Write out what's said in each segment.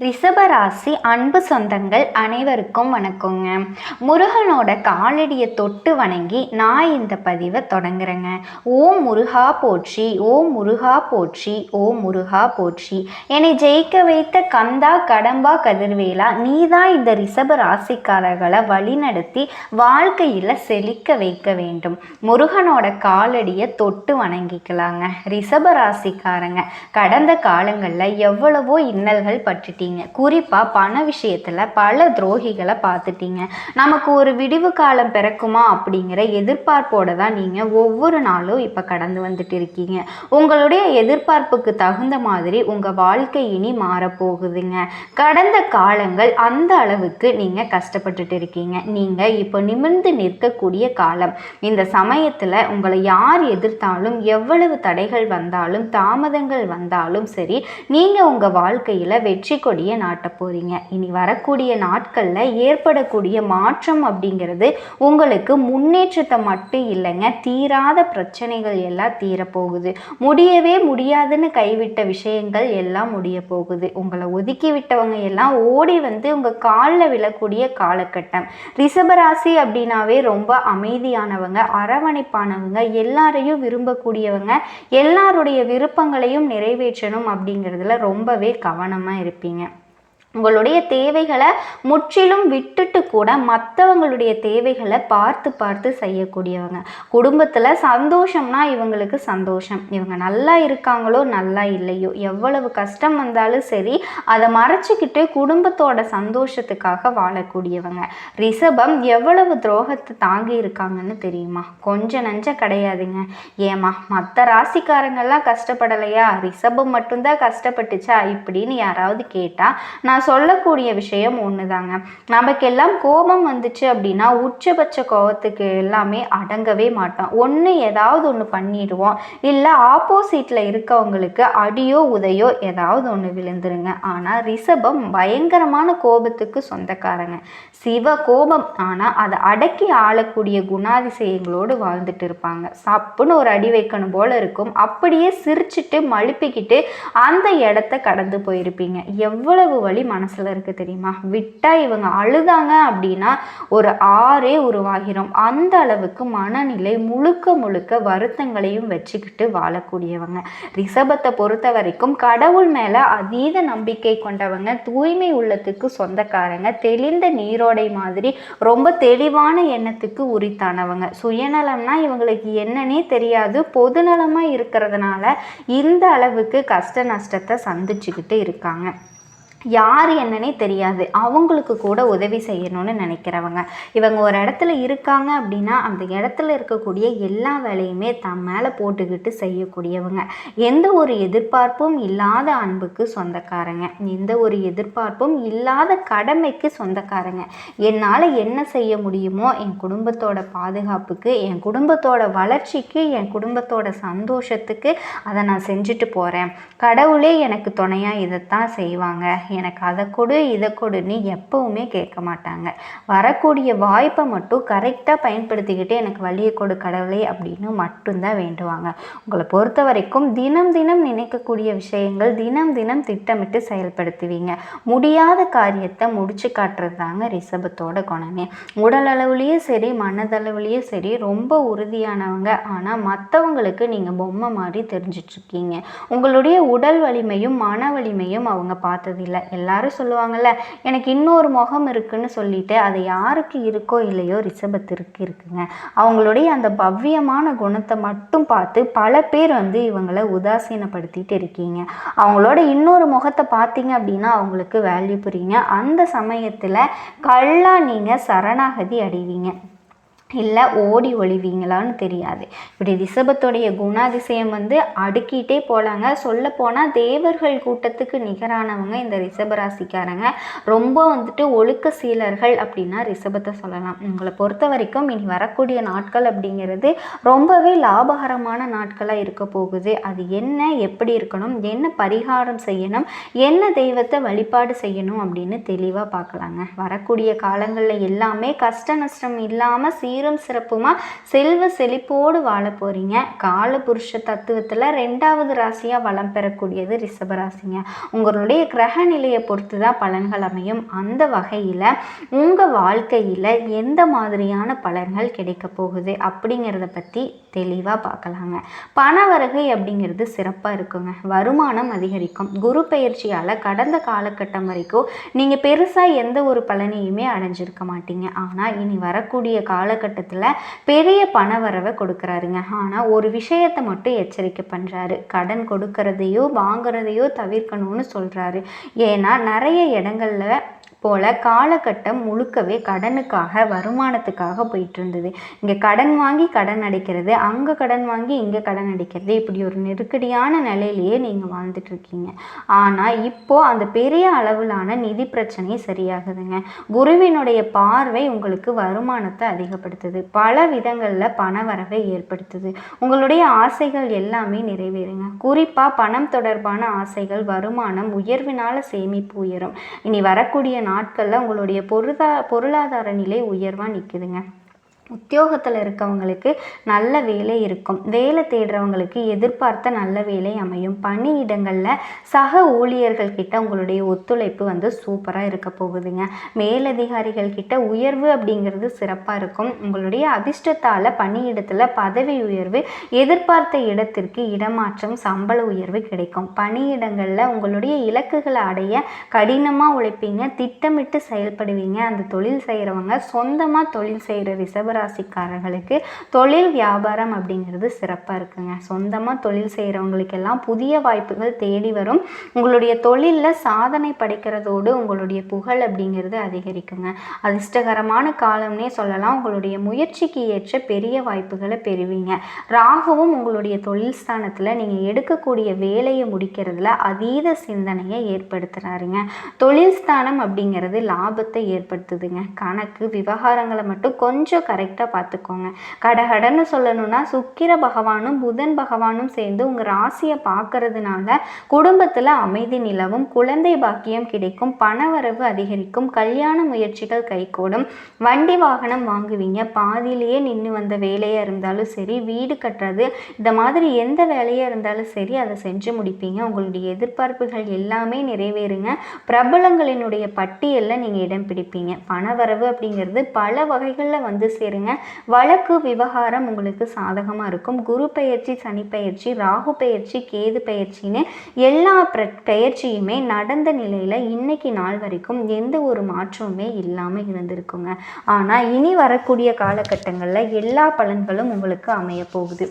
ரிஷபராசி அன்பு சொந்தங்கள் அனைவருக்கும் வணக்கங்க. முருகனோட காலடியை தொட்டு வணங்கி நான் இந்த பதிவை தொடங்குறேங்க. ஓ முருகா போற்றி ஓ முருகா போற்றி ஓ முருகா போற்றி. என்னை ஜெயிக்க வைத்த கந்தா கடம்பா கதிர்வேலா நீ தான் இந்த ரிஷப ராசிக்காரர்களை வழிநடத்தி வாழ்க்கையில் செழிக்க வைக்க வேண்டும். முருகனோட காலடியை தொட்டு வணங்கிக்கலாங்க. ரிஷப ராசிக்காரங்க கடந்த காலங்களில் எவ்வளவோ இன்னல்கள் பட்டுட்டீங்க குறிப்பாக பண விஷயத்தில் பல துரோகிகளை பார்த்துட்டீங்க. நமக்கு ஒரு விடிவு காலம் பிறக்குமா அப்படிங்கிற எதிர்பார்ப்போடு தான் நீங்கள் ஒவ்வொரு நாளும் இப்போ கடந்து வந்துட்டு இருக்கீங்க. உங்களுடைய எதிர்பார்ப்புக்கு தகுந்த மாதிரி உங்கள் வாழ்க்கை இனி மாறப்போகுதுங்க. கடந்த காலங்கள் அந்த அளவுக்கு நீங்கள் கஷ்டப்பட்டுட்டு இருக்கீங்க. நீங்கள் இப்போ நிமிர்ந்து நிற்கக்கூடிய காலம். இந்த சமயத்தில் உங்களை யார் எதிர்த்தாலும் எவ்வளவு தடைகள் வந்தாலும் தாமதங்கள் வந்தாலும் சரி நீங்கள் உங்கள் வாழ்க்கையில் வெற்றி கொடியை நாட்ட போகிறீங்க இனி வரக்கூடிய நாட்களில் ஏற்படக்கூடிய மாற்றம் அப்படிங்கிறது உங்களுக்கு முன்னேற்றத்தை மட்டும் இல்லைங்க. தீராத பிரச்சனைகள் எல்லாம் தீரப்போகுது. முடியவே முடியாதுன்னு கைவிட்ட விஷயங்கள் எல்லாம் முடிய போகுது உங்களை ஒதுக்கி விட்டவங்க எல்லாம் ஓடி வந்து உங்கள் காலில் விழக்கூடிய காலகட்டம். ரிஷபராசி அப்படின்னாவே ரொம்ப அமைதியானவங்க அரவணைப்பானவங்க எல்லாரையும் விரும்பக்கூடியவங்க எல்லாருடைய விருப்பங்களையும் நிறைவேற்றணும் அப்படிங்கிறதுல ரொம்பவே கவனமாக இருப்பீங்க. உங்களுடைய தேவைகளை முற்றிலும் விட்டுட்டு கூட மற்றவங்களுடைய தேவைகளை பார்த்து பார்த்து செய்யக்கூடியவங்க. குடும்பத்தில் சந்தோஷம்னா இவங்களுக்கு சந்தோஷம். இவங்க நல்லா இருக்காங்களோ நல்லா இல்லையோ எவ்வளவு கஷ்டம் வந்தாலும் சரி அதை மறைச்சிக்கிட்டு குடும்பத்தோட சந்தோஷத்துக்காக வாழக்கூடியவங்க. ரிஷபம் எவ்வளவு துரோகத்தை தாங்கி இருக்காங்கன்னு தெரியுமா? கொஞ்சம் நஞ்சம் கிடையாதுங்க. ஏமா மற்ற ராசிக்காரங்கள்லாம் கஷ்டப்படலையா? ரிஷபம் மட்டும்தான் கஷ்டப்பட்டுச்சா? இப்படின்னு யாராவது கேட்டால் நான் சொல்லக்கூடிய விஷயம் ஒன்று தாங்க நமக்கெல்லாம் கோபம் வந்துச்சு அப்படின்னா உச்சபட்ச கோபத்துக்கு எல்லாமே அடங்கவே மாட்டோம். ஒன்று ஏதாவது ஒன்று பண்ணிடுவோம். இல்லை ஆப்போசிட்டில் இருக்கவங்களுக்கு அடியோ உதையோ ஏதாவது ஒன்று விழுந்துருங்க. ஆனால் ரிஷபம் பயங்கரமான கோபத்துக்கு சொந்தக்காரங்க. சிவ கோபம் ஆனால் அதை அடக்கி ஆளக்கூடிய குணாதிசயங்களோடு வாழ்ந்துட்டு இருப்பாங்க. சப்புன்னு ஒரு அடி வைக்கணும் போல இருக்கும். அப்படியே சிரிச்சிட்டு மழுப்பிக்கிட்டு அந்த இடத்த கடந்து போயிருப்பீங்க. எவ்வளவு வழி மனசில் இருக்குது தெரியுமா? விட்டால் இவங்க அழுதாங்க அப்படின்னா ஒரு ஆறே உருவாகிறோம் அந்த அளவுக்கு மனநிலை முழுக்க முழுக்க வருத்தங்களையும் வச்சுக்கிட்டு வாழக்கூடியவங்க. ரிஷபத்தை பொறுத்த வரைக்கும் கடவுள் மேலே அதீத நம்பிக்கை கொண்டவங்க. தூய்மை உள்ளத்துக்கு சொந்தக்காரங்க. தெளிந்த நீரோ மாதிரி ரொம்ப தெளிவான எண்ணத்துக்கு உரித்தானவங்க. சுயநலம்னா இவங்களுக்கு என்னன்னே தெரியாது. பொதுநலமாக இருக்கிறதுனால இந்த அளவுக்கு கஷ்ட நஷ்டத்தை சந்திச்சுக்கிட்டு இருக்காங்க. யார் என்னன்னே தெரியாது. அவங்களுக்கு கூட உதவி செய்யணும்னு நினைக்கிறவங்க. இவங்க ஒரு இடத்துல இருக்காங்க அப்படின்னா அந்த இடத்துல இருக்கக்கூடிய எல்லா வேலையுமே தம் மேலே போட்டுக்கிட்டு செய்யக்கூடியவங்க. எந்த ஒரு எதிர்பார்ப்பும் இல்லாத அன்புக்கு சொந்தக்காரங்க. எந்த ஒரு எதிர்பார்ப்பும் இல்லாத கடமைக்கு சொந்தக்காரங்க. என்னால் என்ன செய்ய முடியுமோ என் குடும்பத்தோட பாதுகாப்புக்கு என் குடும்பத்தோட வளர்ச்சிக்கு என் குடும்பத்தோட சந்தோஷத்துக்கு அதை நான் செஞ்சுட்டு போகிறேன் கடவுளே எனக்கு துணையாக இதைத்தான் செய்வாங்க. எனக்கு அதை கொடு இதை கொடுன்னு எப்பவுமே கேட்க மாட்டாங்க. வரக்கூடிய வாய்ப்பை மட்டும் கரெக்டாக பயன்படுத்திக்கிட்டு எனக்கு வழியை கொடு கடவுளே அப்படின்னு மட்டும்தான் வேண்டுவாங்க. உங்களை பொறுத்த வரைக்கும் தினம் தினம் நினைக்கக்கூடிய விஷயங்கள் தினம் தினம் திட்டமிட்டு செயல்படுத்துவீங்க. முடியாத காரியத்தை முடிச்சு காட்டுறது தாங்க ரிஷபத்தோட குணமே. உடலளவுலேயும் சரி மனதளவுலேயும் சரி ரொம்ப உறுதியானவங்க. ஆனால் மற்றவங்களுக்கு நீங்கள் பொம்மை மாதிரி தெரிஞ்சிட்ருக்கீங்க. உங்களுடைய உடல் வலிமையும் மன வலிமையும் அவங்க பார்த்ததில்ல. எல்லாரும் சொல்லுவாங்கல்ல எனக்கு இன்னொரு முகம் இருக்குன்னு சொல்லிட்டு அது யாருக்கு இருக்கோ இல்லையோ ரிஷபத்திற்கு இருக்குங்க. அவங்களுடைய அந்த பவ்யமான குணத்தை மட்டும் பார்த்து பல பேர் வந்து இவங்களை உதாசீனப்படுத்திட்டு இருக்கீங்க. அவங்களோட இன்னொரு முகத்தை பார்த்தீங்க அப்படின்னா அவங்களுக்கு வேல்யூ புரியுங்க. அந்த சமயத்தில் கல்லா நீங்கள் சரணாகதி அடைவீங்க. இல்லை ஓடி ஒழிவீங்களான்னு தெரியாது. இப்படி ரிஷபத்துடைய குணாதிசயம் வந்து அடுக்கிட்டே போகலாங்க சொல்ல போனால் தேவர்கள் கூட்டத்துக்கு நிகரானவங்க இந்த ரிஷபராசிக்காரங்க. ரொம்ப வந்துட்டு ஒழுக்க சீலர்கள் அப்படின்னா ரிஷபத்தை சொல்லலாம். உங்களை பொறுத்த வரைக்கும் இனி வரக்கூடிய நாட்கள் அப்படிங்கிறது ரொம்பவே லாபகரமான நாட்களாக இருக்க போகுது. அது என்ன எப்படி இருக்கணும் என்ன பரிகாரம் செய்யணும் என்ன தெய்வத்தை வழிபாடு செய்யணும் அப்படின்னு தெளிவாக பார்க்கலாங்க. வரக்கூடிய காலங்களில் எல்லாமே கஷ்ட நஷ்டம் இல்லாமல் சீர் சீரும் சிறப்புமா? செல்வ செழிப்போடு வாழ போகிறீங்க கால புருஷ தத்துவத்தில் ரெண்டாவது ராசியாக வளம் பெறக்கூடியது ரிஷப ராசிங்க உங்களுடைய கிரக நிலையை பொறுத்து தான் பலன்கள் அமையும். அந்த வகையில் உங்கள் வாழ்க்கையில் எந்த மாதிரியான பலன்கள் கிடைக்க போகுது அப்படிங்கிறத பற்றி தெளிவாக பார்க்கலாங்க. பண வருகை அப்படிங்கிறது சிறப்பாக இருக்குங்க. வருமானம் அதிகரிக்கும். குரு பயிற்சியால் கடந்த காலகட்டம் வரைக்கும் நீங்கள் பெருசாக எந்த ஒரு பலனையுமே அடைஞ்சிருக்க மாட்டீங்க. ஆனால் இனி வரக்கூடிய காலகட்டம் காலகட்டத்தில் பெரிய பண வரவை கொடுக்குறாருங்க. ஆனால் ஒரு விஷயத்தை மட்டும் எச்சரிக்கை பண்ணுறாரு கடன் கொடுக்கறதையோ வாங்குறதையோ தவிர்க்கணும்னு சொல்கிறாரு ஏன்னா நிறைய இடங்கள்ல போல காலகட்டம் முழுக்கவே கடனுக்காக வருமானத்துக்காக போயிட்டு இருந்தது இங்கே கடன் வாங்கி கடன் அடைக்கிறது அங்கே கடன் வாங்கி இங்கே கடன் அடைக்கிறது இப்படி ஒரு நெருக்கடியான நிலையிலேயே நீங்கள் வாழ்ந்துட்டு இருக்கீங்க ஆனால் இப்போ அந்த பெரிய அளவிலான நிதி பிரச்சனை சரியாகுதுங்க. குருவினுடைய பார்வை உங்களுக்கு வருமானத்தை அதிகப்படுத்துது. பல விதங்களில் பண வரவை ஏற்படுத்துது. உங்களுடைய ஆசைகள் எல்லாமே நிறைவேறுங்க. குறிப்பாக பணம் தொடர்பான ஆசைகள் வருமானம் உயர்வினால சேமிப்பு உயரும். இனி வரக்கூடிய நாட்களில் உங்களுடைய பொருளா பொருளாதார நிலை உயர்வாக நிற்குதுங்க உத்தியோகத்தில் இருக்கவங்களுக்கு நல்ல வேலை இருக்கும். வேலை தேடுறவங்களுக்கு எதிர்பார்த்த நல்ல வேலை அமையும். பணியிடங்களில் சக ஊழியர்கள் கிட்ட உங்களுடைய ஒத்துழைப்பு வந்து சூப்பராக இருக்க போகுதுங்க. மேலதிகாரிகள் கிட்ட உயர்வு அப்படிங்கிறது சிறப்பாக இருக்கும். உங்களுடைய அதிர்ஷ்டத்தால் பணியிடத்தில் பதவி உயர்வு எதிர்பார்த்த இடத்திற்கு இடமாற்றம் சம்பள உயர்வு கிடைக்கும். பணியிடங்களில் உங்களுடைய இலக்குகளை அடைய கடினமாக உழைப்பீங்க. திட்டமிட்டு செயல்படுவீங்க. அந்த தொழில் செய்கிறவங்க சொந்தமாக தொழில் செய்கிற கும்பராசிக்காரர்களுக்கு தொழில் வியாபாரம் அப்படிங்கிறது சிறப்பாக இருக்குங்க. சொந்தமாக தொழில் செய்கிறவங்களுக்கெல்லாம் புதிய வாய்ப்புகள் தேடி வரும். உங்களுடைய தொழிலில் சாதனை படைக்கிறதோடு உங்களுடைய புகழ் அப்படிங்கிறது அதிகரிக்குங்க. அதிர்ஷ்டகரமான காலம்னே சொல்லலாம். உங்களுடைய முயற்சிக்கு ஏற்ற பெரிய வாய்ப்புகளை பெறுவீங்க. ராகுவும் உங்களுடைய தொழில் ஸ்தானத்தில் நீங்கள் எடுக்கக்கூடிய வேலையை முடிக்கிறதுல அதீத சிந்தனையை ஏற்படுத்துகிறாருங்க தொழில் ஸ்தானம் அப்படிங்கிறது லாபத்தை ஏற்படுத்துதுங்க. கணக்கு விவகாரங்களை மட்டும் கொஞ்சம் கரெக்டாக பார்த்துக்கோங்க. கடகடன்னு சொல்லணும்னா சுக்கிர பகவானும் புதன் பகவானும் சேர்ந்து உங்கள் ராசியை பார்க்கறதுனால குடும்பத்தில் அமைதி நிலவும் குழந்தை பாக்கியம் கிடைக்கும் பணவரவு அதிகரிக்கும் கல்யாண முயற்சிகள் கைகூடும் வண்டி வாகனம் வாங்குவீங்க பாதியிலேயே நின்று வந்த வேலையாக இருந்தாலும் சரி வீடு கட்டுறது இந்த மாதிரி எந்த வேலையாக இருந்தாலும் சரி அதை செஞ்சு முடிப்பீங்க. உங்களுடைய எதிர்பார்ப்புகள் எல்லாமே நிறைவேறுங்க. பிரபலங்களினுடைய பட்டியலில் நீங்கள் இடம் பிடிப்பீங்க. பணவரவு அப்படிங்கிறது பல வகைகளில் வந்து சேருங்க வழக்கு விவகாரம் உங்களுக்கு சாதகமாக இருக்கும். குரு பெயர்ச்சி சனி பெயர்ச்சி ராகு பெயர்ச்சி கேது பெயர்ச்சின்னு எல்லா பிர பெயர்ச்சியுமே நடந்த நிலையில் இன்னைக்கு நாள் வரைக்கும் எந்த ஒரு மாற்றமுமே இல்லாமல் இருந்திருக்குங்க. ஆனால் இனி வரக்கூடிய காலகட்டங்களில் எல்லா பலன்களும் உங்களுக்கு அமைய போகுது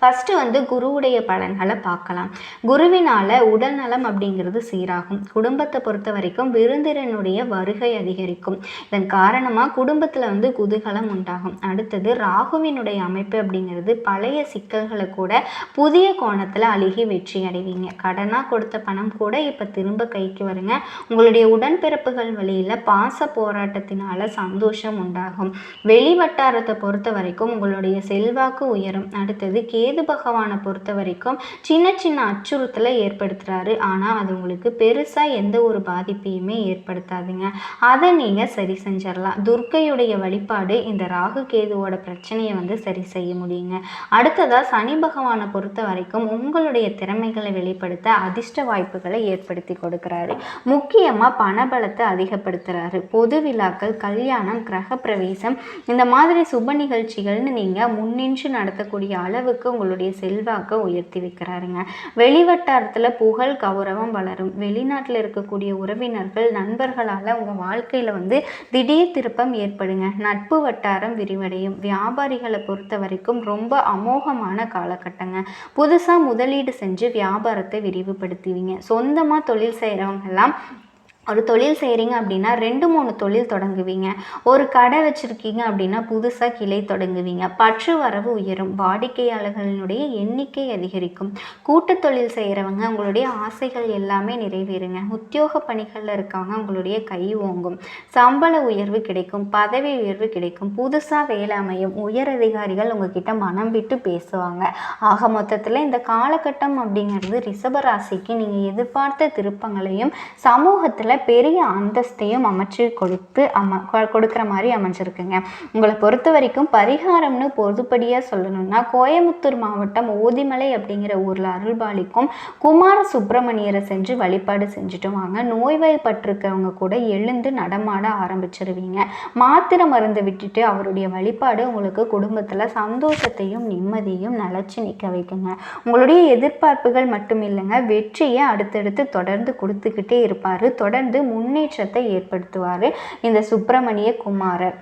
ஃபஸ்ட்டு வந்து குருவுடைய பலன்களை பார்க்கலாம். குருவினால் உடல்நலம் அப்படிங்கிறது சீராகும். குடும்பத்தை பொறுத்த வரைக்கும் விருந்தினனுடைய வருகை அதிகரிக்கும். இதன் காரணமாக குடும்பத்தில் வந்து குதூகலம் உண்டாகும். அடுத்தது ராகுவினுடைய அமைப்பு அப்படிங்கிறது பழைய சிக்கல்களை கூட புதிய கோணத்தில் அழுகி வெற்றி அடைவீங்க. கடனாக கொடுத்த பணம் கூட இப்போ திரும்ப கைக்கு வருங்க. உங்களுடைய உடன்பிறப்புகள் வழியில் பாச போராட்டத்தினால சந்தோஷம் உண்டாகும். வெளி வட்டாரத்தை பொறுத்த வரைக்கும் உங்களுடைய செல்வாக்கு உயரும். அடுத்தது கே கேது பகவானை பொறுத்த வரைக்கும் சின்ன சின்ன அச்சுறுத்தலை ஏற்படுத்துகிறாரு ஆனால் அது உங்களுக்கு பெருசாக எந்த ஒரு பாதிப்பையுமே ஏற்படுத்தாதுங்க. அதை நீங்கள் சரி செஞ்சிடலாம். துர்க்கையுடைய வழிபாடு இந்த ராகு கேதுவோட பிரச்சனையை வந்து சரி செய்ய முடியுங்க. அடுத்ததாக சனி பகவானை பொறுத்த வரைக்கும் உங்களுடைய திறமைகளை வெளிப்படுத்த அதிர்ஷ்ட வாய்ப்புகளை ஏற்படுத்தி கொடுக்குறாரு. முக்கியமாக பணபலத்தை அதிகப்படுத்துகிறாரு பொது விழாக்கள் கல்யாணம் கிரக பிரவேசம் இந்த மாதிரி சுப நிகழ்ச்சிகள்னு நீங்கள் முன்னின்று நடத்தக்கூடிய அளவுக்கு உங்களுடைய செல்வாக்கை உயர்த்தி வைக்கிறாருங்க. வெளிவட்டாரத்தில் புகழ் கௌரவம் வளரும். வெளிநாட்டில் இருக்கக்கூடிய உறவினர்கள் நண்பர்களால் உங்கள் வாழ்க்கையில் வந்து திடீர் திருப்பம் ஏற்படுங்க. நட்பு வட்டாரம் விரிவடையும். வியாபாரிகளை பொறுத்த வரைக்கும் ரொம்ப அமோகமான காலகட்டங்க. புதுசாக முதலீடு செஞ்சு வியாபாரத்தை விரிவுபடுத்துவீங்க. சொந்தமாக தொழில் செய்கிறவங்கெல்லாம் ஒரு தொழில் செய்கிறீங்க அப்படின்னா ரெண்டு மூணு தொழில் தொடங்குவீங்க. ஒரு கடை வச்சுருக்கீங்க அப்படின்னா புதுசாக கிளை தொடங்குவீங்க. பற்று வரவு உயரும். வாடிக்கையாளர்களினுடைய எண்ணிக்கை அதிகரிக்கும். கூட்டு தொழில் செய்கிறவங்க உங்களுடைய ஆசைகள் எல்லாமே நிறைவேறுங்க. உத்தியோக பணிகளில் இருக்கவங்க உங்களுடைய கை ஓங்கும். சம்பள உயர்வு கிடைக்கும். பதவி உயர்வு கிடைக்கும். புதுசாக வேலை அமையும். உயர் அதிகாரிகள் உங்ககிட்ட மனம் விட்டு பேசுவாங்க. ஆக மொத்தத்தில் இந்த காலகட்டம் அப்படிங்கிறது ரிஷபராசிக்கு நீங்கள் எதிர்பார்த்த திருப்பங்களையும் சமூகத்தில் பெரிய அந்தஸ்தையும் அமைச்சு கொடுத்து அம கொ- கொடுக்குற மாதிரி அமைஞ்சிருக்குங்க. உங்களை பொறுத்த வரைக்கும் பரிகாரம்னு பொதுப்படியாக சொல்லணும்னா கோயமுத்தூர் மாவட்டம் ஓதிமலை அப்படிங்கிற ஊரில் அருள்பாலிக்கும் குமார சுப்பிரமணியரை செஞ்சு வழிபாடு செஞ்சுட்டு வாங்க. நோய்வாய்ப்பட்டிருக்கிறவங்க கூட எழுந்து நடமாட ஆரம்பிச்சிருவீங்க. மாத்திரை மருந்து விட்டுட்டு அவருடைய வழிபாடு உங்களுக்கு குடும்பத்தில் சந்தோஷத்தையும் நிம்மதியும் நிலச்சி நிற்க வைக்குங்க. உங்களுடைய எதிர்பார்ப்புகள் மட்டும் இல்லைங்க வெற்றியை அடுத்தடுத்து தொடர்ந்து கொடுத்துக்கிட்டே இருப்பார். தொடர்ந்து முன்னேற்றத்தை ஏற்படுத்துவார் இந்த சுப்பிரமணிய குமாரர்.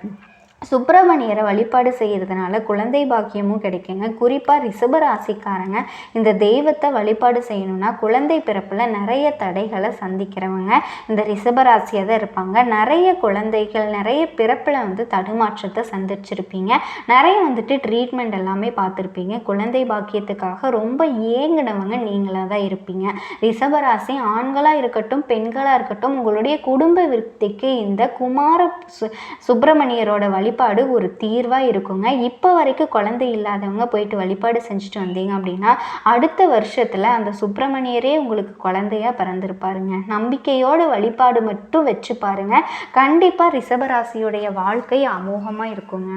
சுப்பிரமணியரை வழிபாடு செய்கிறதுனால குழந்தை பாக்கியமும் கிடைக்குங்க. குறிப்பாக ரிஷபராசிக்காரங்க இந்த தெய்வத்தை வழிபாடு செய்யணும்னா குழந்தை பிறப்பில் நிறைய தடைகளை சந்திக்கிறவங்க இந்த ரிஷபராசியாக தான் இருப்பாங்க. நிறைய குழந்தைகள் நிறைய பிறப்பில் வந்து தடுமாற்றத்தை சந்திச்சிருப்பீங்க. நிறைய வந்துட்டு ட்ரீட்மெண்ட் எல்லாமே பார்த்துருப்பீங்க. குழந்தை பாக்கியத்துக்காக ரொம்ப ஏங்கினவங்க நீங்களாக தான் இருப்பீங்க. ரிஷபராசி ஆண்களாக இருக்கட்டும் பெண்களாக இருக்கட்டும் உங்களுடைய குடும்ப விருத்திக்கு இந்த குமார சு சுப்பிரமணியரோட வழிபாடு ஒரு தீர்வாக இருக்குங்க. இப்போ வரைக்கும் குழந்தை இல்லாதவங்க போயிட்டு வழிபாடு செஞ்சுட்டு வந்தீங்க அப்படின்னா அடுத்த வருஷத்தில் அந்த சுப்பிரமணியரே உங்களுக்கு குழந்தையா பிறந்திருப்பாருங்க. நம்பிக்கையோட வழிபாடு மட்டும் வச்சு பாருங்க. கண்டிப்பாக ரிஷபராசியுடைய வாழ்க்கை அமோகமாக இருக்குங்க.